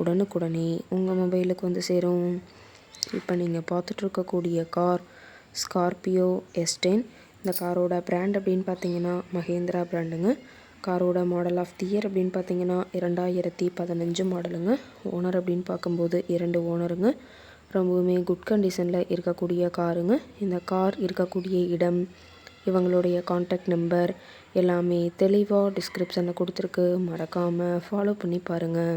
உடனுக்குடனே உங்கள் மொபைலுக்கு வந்து சேரும். இப்போ நீங்கள் பார்த்துட்ருக்கக்கூடிய கார் ஸ்கார்பியோ எஸ்டென் இந்த காரோட பிராண்ட் அப்படின்னு பார்த்தீங்கன்னா மஹேந்திரா பிராண்டுங்க காரோட மாடல் ஆஃப் தி இயர் அப்படின்னு பார்த்தீங்கன்னா இரண்டாயிரத்தி பதினஞ்சு மாடலுங்க ஓனர் அப்படின்னு பார்க்கும்போது இரண்டு ஓனருங்க ரொம்பவுமே குட் கண்டிஷனில் இருக்கக்கூடிய காருங்க. இந்த கார் இருக்கக்கூடிய இடம் இவங்களுடைய காண்டாக்ட் நம்பர் எல்லாமே தெளிவாக டிஸ்கிரிப்ஷனில் கொடுத்துருக்கு. மறக்காமல் ஃபாலோ பண்ணி பாருங்கள்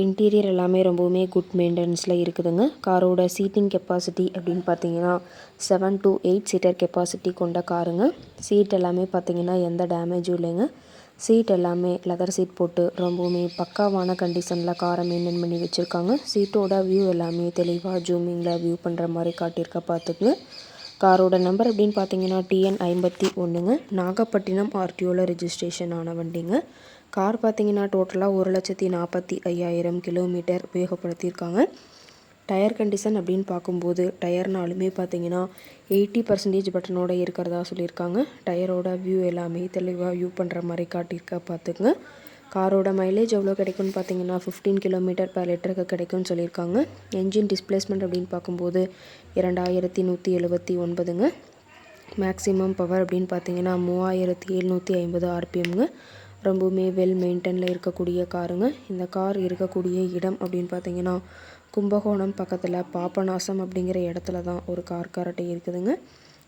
இன்டீரியர் எல்லாமே ரொம்பவுமே குட் மெயின்டெனன்ஸில் இருக்குதுங்க. காரோட சீட்டிங் கெப்பாசிட்டி அப்படின்னு பார்த்தீங்கன்னா seven to eight seater capacity கொண்ட காருங்க சீட் எல்லாமே பார்த்தீங்கன்னா எந்த டேமேஜும் இல்லைங்க. சீட் எல்லாமே லெதர் சீட் போட்டு ரொம்பவுமே பக்காவான கண்டிஷனில் காரை மெயின்டைன் பண்ணி வச்சுருக்காங்க. சீட்டோட வியூ எல்லாமே தெளிவாக ஜூமிங்கில் வியூ பண்ணுற மாதிரி காட்டியிருக்க பார்த்துக்குங்க. காரோட நம்பர் அப்படின்னு பார்த்தீங்கன்னா டிஎன் ஐம்பத்தி ஒன்றுங்க. நாகப்பட்டினம் ஆர்டிஓவில் ரிஜிஸ்ட்ரேஷன் ஆன வண்டிங்க. கார் பார்த்தீங்கன்னா டோட்டலாக ஒரு லட்சத்தி நாற்பத்தி ஐயாயிரம் கிலோமீட்டர் உபயோகப்படுத்தியிருக்காங்க. டயர் கண்டிஷன் அப்படின்னு பார்க்கும்போது டயர்னாலுமே பார்த்தீங்கன்னா எயிட்டி பர்சன்டேஜ் பட்டனோட இருக்கிறதா சொல்லியிருக்காங்க. டயரோட வியூ எல்லாமே தெளிவாக வியூ பண்ணுற மாதிரி காட்டியிருக்கா பார்த்துக்குங்க. காரோட மைலேஜ் எவ்வளோ கிடைக்கும்னு பார்த்தீங்கன்னா ஃபிஃப்டீன் கிலோமீட்டர் பர் லிட்டருக்கு கிடைக்கும்னு சொல்லியிருக்காங்க. என்ஜின் டிஸ்பிளேஸ்மெண்ட் அப்படின்னு பார்க்கும்போது இரண்டாயிரத்தி நூற்றி எழுபத்தி ஒன்பதுங்க. மேக்ஸிமம் பவர் அப்படின்னு பார்த்தீங்கன்னா மூவாயிரத்தி எழுநூற்றி ஐம்பது ஆர்பிஎம்ங்க. ரொம்பவுமே வெல் மெயின்டெனில் இருக்கக்கூடிய காருங்க. இந்த கார் இருக்கக்கூடிய இடம் அப்படின்னு பார்த்தீங்கன்னா கும்பகோணம் பக்கத்தில் பாப்பநாசம் அப்படிங்கிற இடத்துல தான் ஒரு கார் கரட்டை இருக்குதுங்க.